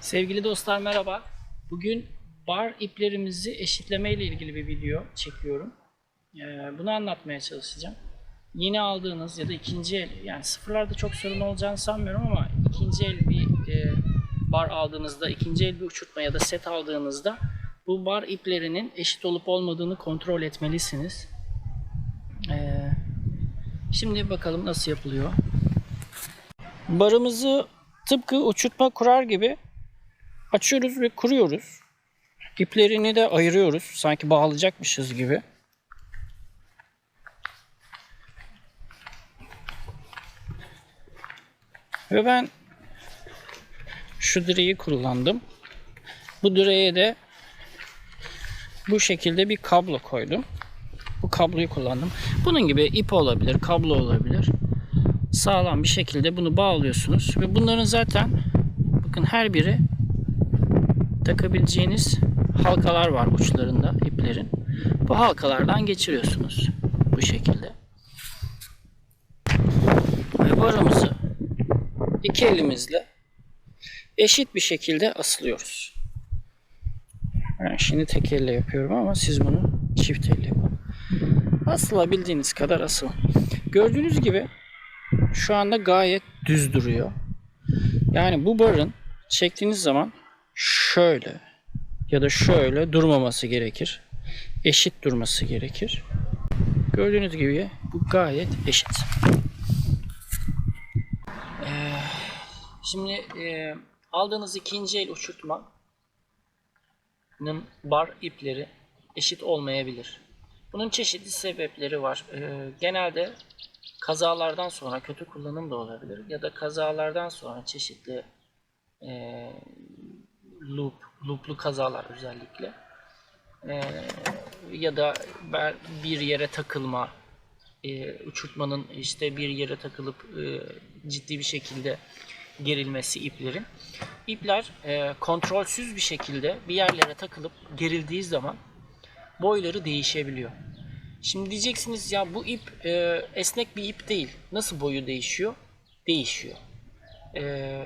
Sevgili dostlar merhaba. Bugün bar iplerimizi eşitleme ile ilgili bir video çekiyorum. Ee, bunu anlatmaya çalışacağım. Yeni aldığınız ya da ikinci el, yani sıfırlarda çok sorun olacağını sanmıyorum ama ikinci el bir e, bar aldığınızda, ikinci el bir uçurtma ya da set aldığınızda bu bar iplerinin eşit olup olmadığını kontrol etmelisiniz. Ee, şimdi bakalım nasıl yapılıyor. Barımızı tıpkı uçurtma kurar gibi açıyoruz ve kuruyoruz. İplerini de ayırıyoruz. Sanki bağlayacakmışız gibi. Ve ben şu direği kullandım. Bu direğe de bu şekilde bir kablo koydum. Bu kabloyu kullandım. Bunun gibi ip olabilir, kablo olabilir. Sağlam bir şekilde bunu bağlıyorsunuz ve bunların zaten bakın her biri takabileceğiniz halkalar var uçlarında iplerin. Bu halkalardan geçiriyorsunuz bu şekilde. Ve barımızı iki elimizle eşit bir şekilde asılıyoruz. Ben şimdi tek elle yapıyorum ama siz bunu çift elle yapın. Asılabildiğiniz kadar asılın. Gördüğünüz gibi şu anda gayet düz duruyor. Yani bu barın çektiğiniz zaman şöyle ya da şöyle durmaması gerekir. Eşit durması gerekir. Gördüğünüz gibi bu gayet eşit. Ee, şimdi e, aldığınız ikinci el uçurtmanın bar ipleri eşit olmayabilir. Bunun çeşitli sebepleri var. Ee, genelde kazalardan sonra kötü kullanım da olabilir ya da kazalardan sonra çeşitli e, loop, looplu kazalar özellikle e, ya da bir yere takılma e, uçurtmanın işte bir yere takılıp e, ciddi bir şekilde gerilmesi iplerin. İpler e, kontrolsüz bir şekilde bir yerlere takılıp gerildiği zaman boyları değişebiliyor. Şimdi diyeceksiniz ya bu ip e, esnek bir ip değil. Nasıl boyu değişiyor? Değişiyor. E,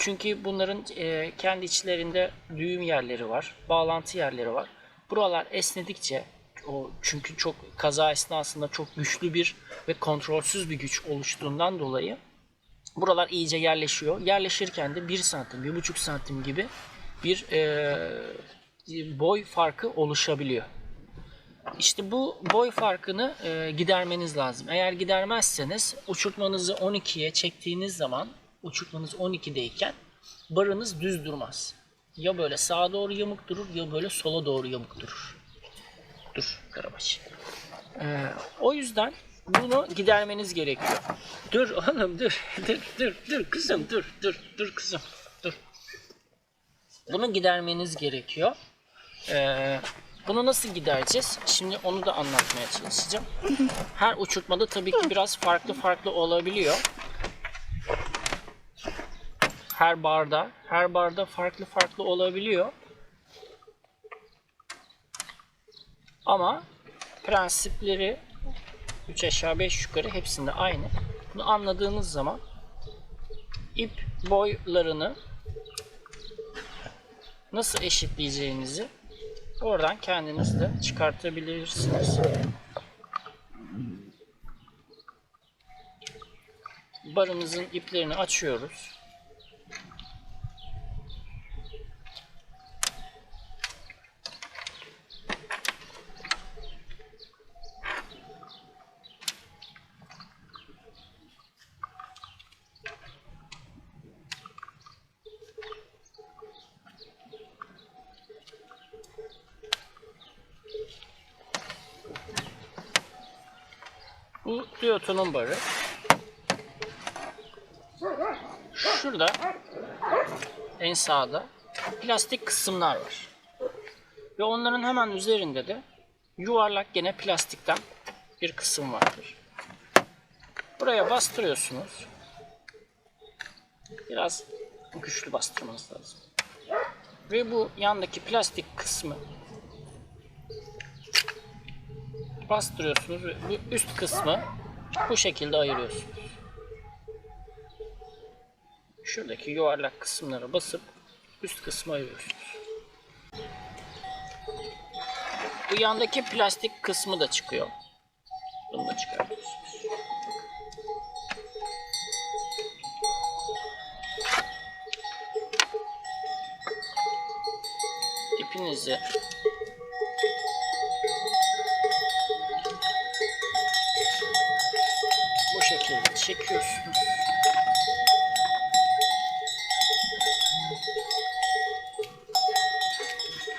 çünkü bunların e, kendi içlerinde düğüm yerleri var, bağlantı yerleri var. Buralar esnedikçe o çünkü çok kaza esnasında çok güçlü bir ve kontrolsüz bir güç oluştuğundan dolayı buralar iyice yerleşiyor. Yerleşirken de 1 santim, 1,5 santim gibi bir e, boy farkı oluşabiliyor. İşte bu boy farkını e, gidermeniz lazım. Eğer gidermezseniz uçurtmanızı 12'ye çektiğiniz zaman uçurtmanız 12'deyken barınız düz durmaz. Ya böyle sağa doğru yamuk durur ya böyle sola doğru yamuk durur. Dur Karabaş. E, o yüzden bunu gidermeniz gerekiyor. Dur oğlum dur. Dur dur dur kızım dur dur dur kızım dur. Bunu gidermeniz gerekiyor. Ee, bunu nasıl gidereceğiz? Şimdi onu da anlatmaya çalışacağım. Her uçurtmada tabii ki biraz farklı farklı olabiliyor. Her barda, her barda farklı farklı olabiliyor. Ama prensipleri 3 aşağı 5 yukarı hepsinde aynı. Bunu anladığınız zaman ip boylarını nasıl eşitleyeceğinizi oradan kendiniz de çıkartabilirsiniz. Barımızın iplerini açıyoruz. Bu Toyota'nın barı. Şurada en sağda plastik kısımlar var. Ve onların hemen üzerinde de yuvarlak gene plastikten bir kısım vardır. Buraya bastırıyorsunuz. Biraz güçlü bastırmanız lazım. Ve bu yandaki plastik kısmı bastırıyorsunuz ve bu üst kısmı bu şekilde ayırıyorsunuz. Şuradaki yuvarlak kısımlara basıp üst kısmı ayırıyorsunuz. Bu yandaki plastik kısmı da çıkıyor. Bunu da çıkartıyorsunuz. İpinizi bu şekilde çekiyorsunuz.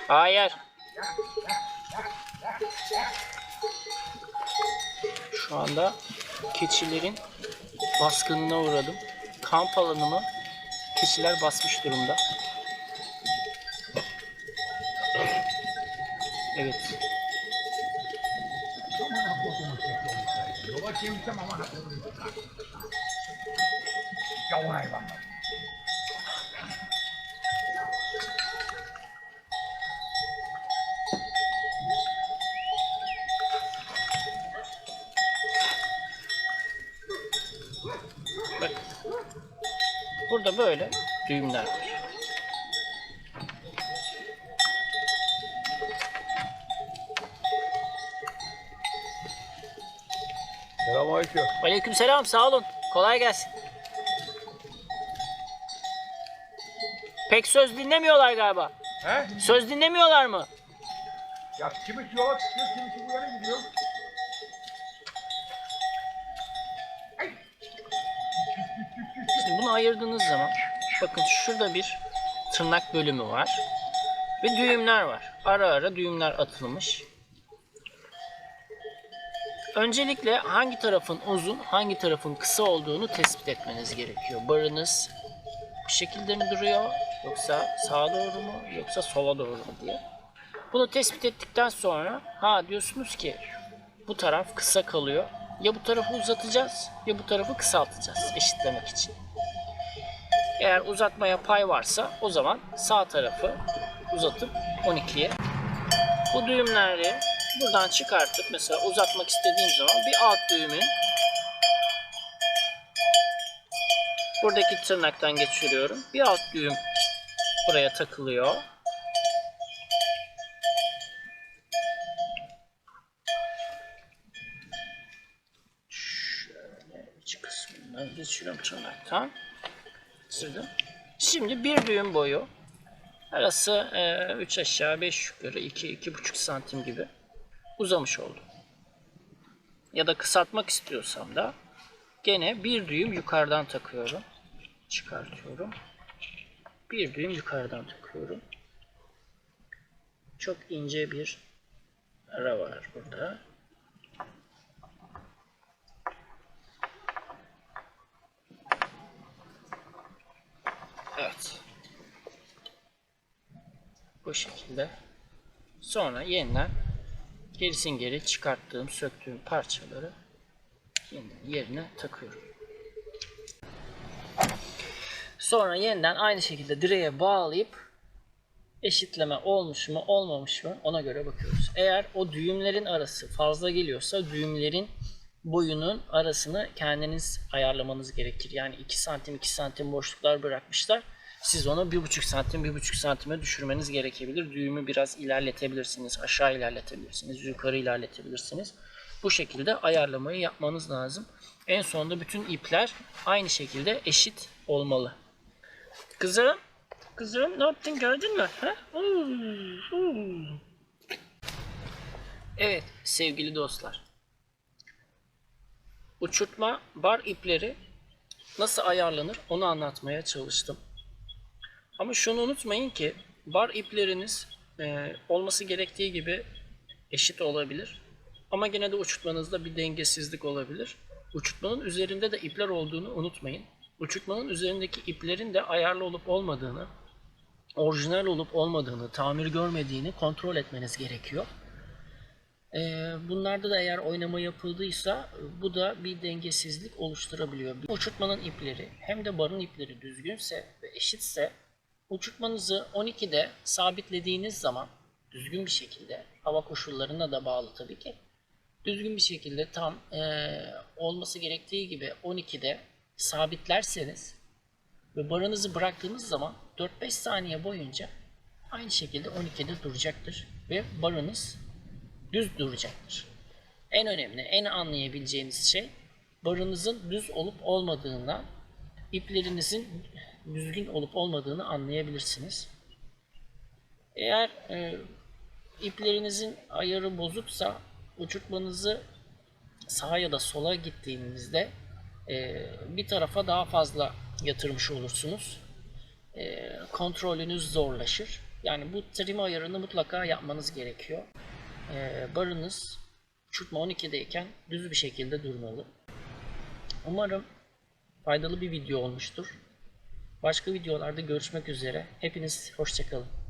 Hayır. Şu anda keçilerin baskınına uğradım. Kamp alanımı keçiler basmış durumda. Evet. chiêu cho mà hạt được được Châu hai bằng. Burada böyle düğümler var. Selamünaleyküm. Aleykümselam sağ olun. Kolay gelsin. Pek söz dinlemiyorlar galiba. He? Söz dinlemiyorlar mı? Ya kimisi yola çıkıyor, kimisi bu yana gidiyor. Şimdi bunu ayırdığınız zaman bakın şurada bir tırnak bölümü var. Ve düğümler var. Ara ara düğümler atılmış. Öncelikle hangi tarafın uzun, hangi tarafın kısa olduğunu tespit etmeniz gerekiyor. Barınız bu şekilde mi duruyor yoksa sağa doğru mu yoksa sola doğru mu diye. Bunu tespit ettikten sonra ha diyorsunuz ki bu taraf kısa kalıyor. Ya bu tarafı uzatacağız ya bu tarafı kısaltacağız eşitlemek için. Eğer uzatmaya pay varsa o zaman sağ tarafı uzatıp 12'ye bu düğümleri buradan çıkartıp mesela uzatmak istediğim zaman bir alt düğümün buradaki tırnaktan geçiriyorum. Bir alt düğüm buraya takılıyor. Şöyle iç kısmından geçiriyorum tırnaktan. Geçirdim. Şimdi bir düğüm boyu arası 3 aşağı 5 yukarı 2-2,5 santim gibi uzamış oldu. Ya da kısaltmak istiyorsam da gene bir düğüm yukarıdan takıyorum. Çıkartıyorum. Bir düğüm yukarıdan takıyorum. Çok ince bir ara var burada. Evet. Bu şekilde. Sonra yeniden gerisin geri çıkarttığım, söktüğüm parçaları yeniden yerine takıyorum. Sonra yeniden aynı şekilde direğe bağlayıp eşitleme olmuş mu olmamış mı ona göre bakıyoruz. Eğer o düğümlerin arası fazla geliyorsa düğümlerin boyunun arasını kendiniz ayarlamanız gerekir. Yani 2 santim 2 santim boşluklar bırakmışlar. Siz onu 1,5 santim 1,5 santime düşürmeniz gerekebilir. Düğümü biraz ilerletebilirsiniz. Aşağı ilerletebilirsiniz. Yukarı ilerletebilirsiniz. Bu şekilde ayarlamayı yapmanız lazım. En sonunda bütün ipler aynı şekilde eşit olmalı. Kızım, kızım ne yaptın gördün mü? Ha? Evet sevgili dostlar. Uçurtma bar ipleri nasıl ayarlanır onu anlatmaya çalıştım. Ama şunu unutmayın ki bar ipleriniz e, olması gerektiği gibi eşit olabilir. Ama gene de uçurtmanızda bir dengesizlik olabilir. Uçurtmanın üzerinde de ipler olduğunu unutmayın. Uçurtmanın üzerindeki iplerin de ayarlı olup olmadığını, orijinal olup olmadığını, tamir görmediğini kontrol etmeniz gerekiyor. Ee, bunlarda da eğer oynama yapıldıysa bu da bir dengesizlik oluşturabiliyor. Uçurtmanın ipleri hem de barın ipleri düzgünse ve eşitse uçurtmanızı 12'de sabitlediğiniz zaman düzgün bir şekilde hava koşullarına da bağlı tabii ki düzgün bir şekilde tam eee, olması gerektiği gibi 12'de sabitlerseniz ve barınızı bıraktığınız zaman 4-5 saniye boyunca aynı şekilde 12'de duracaktır ve barınız düz duracaktır. En önemli, en anlayabileceğiniz şey barınızın düz olup olmadığından iplerinizin düzgün olup olmadığını anlayabilirsiniz. Eğer e, iplerinizin ayarı bozuksa uçurtmanızı sağa ya da sola gittiğinizde e, bir tarafa daha fazla yatırmış olursunuz. E, kontrolünüz zorlaşır. Yani bu trim ayarını mutlaka yapmanız gerekiyor. E, barınız uçurtma 12'deyken düz bir şekilde durmalı. Umarım faydalı bir video olmuştur. Başka videolarda görüşmek üzere. Hepiniz hoşçakalın.